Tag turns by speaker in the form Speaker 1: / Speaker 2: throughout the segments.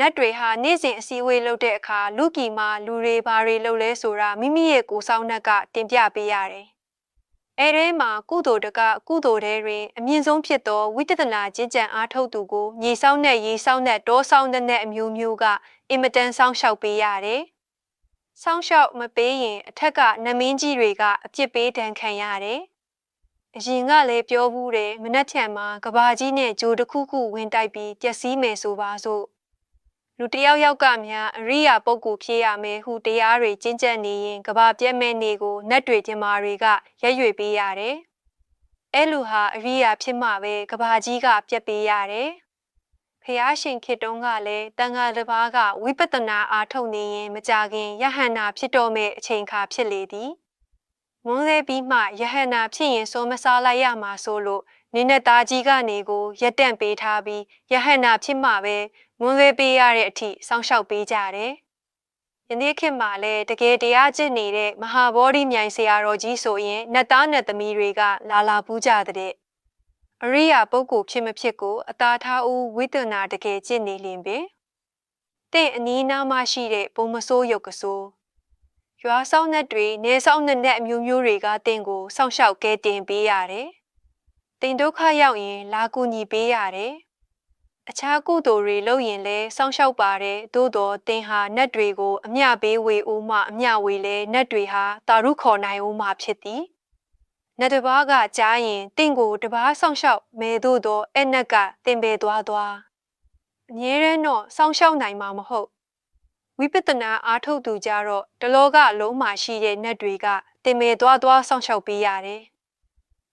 Speaker 1: နတ်တွေဟာနေ့စဉ်အစည်းအဝေးလုပ်တဲ့အခါလူကီမှာလူတွေဘာတွေလုပ်လဲဆိုတာမိမိရဲ့ကိုယ်ဆောင်နှက်ကတင်ပြပေးရတယ်။အဲထဲမှာကုသိုလ်တကကုသိုလ်တွေတွင် အမြင့်ဆုံးဖြစ်သောဝိတ္တနာကျင့်ကြံအားထုတ်သူကိုညီဆောင်တဲ့ရေဆောင်တဲ့တောဆောင်တဲ့အမျိုးမျိုးကအင်မတန်ဆောင်းလျှောက်ပေးရတယ်။ဆောင်းလျှောက်မပေးရင်အထက်ကနမင်းကြီးတွေကအပြစ်ပေးဒဏ်ခံရတယ်။အရင်ကလည်းပြောဘူးတယ်မနှက်ထံမှာကဘာကြီးနဲ့ဂျိုတစ်ခုခုဝင်တိုက်ပြီးပျက်စီးမယ်ဆိုပါစို့ လူတစ်ယောက်ယောက်ကများအရိယာပုဂ္ဂိုလ်ဖြစ်ရမယ်ဟုတရားတွေကျင့်ကြံနေရင်ကဘာပြက်မဲ့နေကိုနတ်တွေကျမတွေကရက်ရွေပေးရတယ်။အဲလူဟာအရိယာဖြစ်မှပဲကဘာကြီးကပြက်ပေးရတယ်။ဖះရှင်ခေတ္တုံးကလည်းတန်ဃာတစ်ပါးကဝိပဿနာအားထုတ်နေရင်မကြခင်ယဟန္တာဖြစ်တော့မဲ့အချိန်ခါဖြစ်လေသည်။မွန်းလဲပြီးမှယဟန္တာဖြစ်ရင်စိုးမစားလိုက်ရမှာဆိုလို့ နင်းနဲ့သားကြီးကနေကိုရက်တန့်ပေးထားပြီးယဟန္တာဖြစ်မှပဲမွန်းလဲပေးရတဲ့အထိစောင့်ရှောက်ပေးကြတယ်။ယနေ့ခေတ်မှာလည်းတကယ်တရားကျင့်နေတဲ့မဟာဗောဓိမြိုင်ဆရာတော်ကြီးဆိုရင်နတ်သားနတ်သမီးတွေက လာလာပူးကြတဲ့အရိယာပုဂ္ဂိုလ်ဖြစ်မဖြစ်ကိုအသာထားဦးဝိတ္တနာတကယ်ကျင့်နေလင်ပင်တင့်အနီးနားမှရှိတဲ့ဘုံမဆိုးရုပ်ကဆိုးရွာဆောင်နှက်တွေနေဆောင်နှက်နဲ့အမျိုးမျိုးတွေကတင့်ကိုစောင့်ရှောက်ကဲတင်ပေးရတယ်။ တင်ဒုက္ခရောက်ရင် လာကူညီပေးရတယ်။အခြားကုသိုလ်တွေလုပ်ရင်လည်းစောင့်ရှောက်ပါတယ်သို့တော်တင်ဟာနတ်တွေကို အမျှပေးဝေဦးမှအမျှဝေလဲနတ်တွေဟာတာရုခေါ်နိုင်ဦးမှဖြစ်သည်နတ်တစ်ပါးကကြားရင်တင့်ကိုတစ်ပါးစောင့်ရှောက်မဲသို့သောအဲ့နက်ကတင်ပေသွားသွားအမြဲတမ်းတော့စောင့်ရှောက်နိုင်မှာမဟုတ်ဝိပဿနာအားထုတ်သူကြတော့တလောကလုံးမှာရှိတဲ့နတ်တွေကတင်ပေသွားသွားစောင့်ရှောက်ပေးရတယ်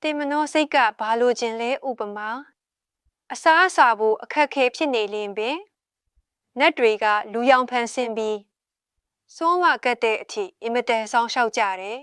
Speaker 1: တင်မနောစိတ်ကဘာလို့ခြင်းလဲဥပမာအစားအစာဖို့အခက်ခဲဖြစ်နေလင်ပင်နတ်တွေကလူရောင်ဖန်ဆင်းပြီးစိုးဝကတ်တဲ့အထိအင်မတန်ဆောင်ရှောက်ကြတယ်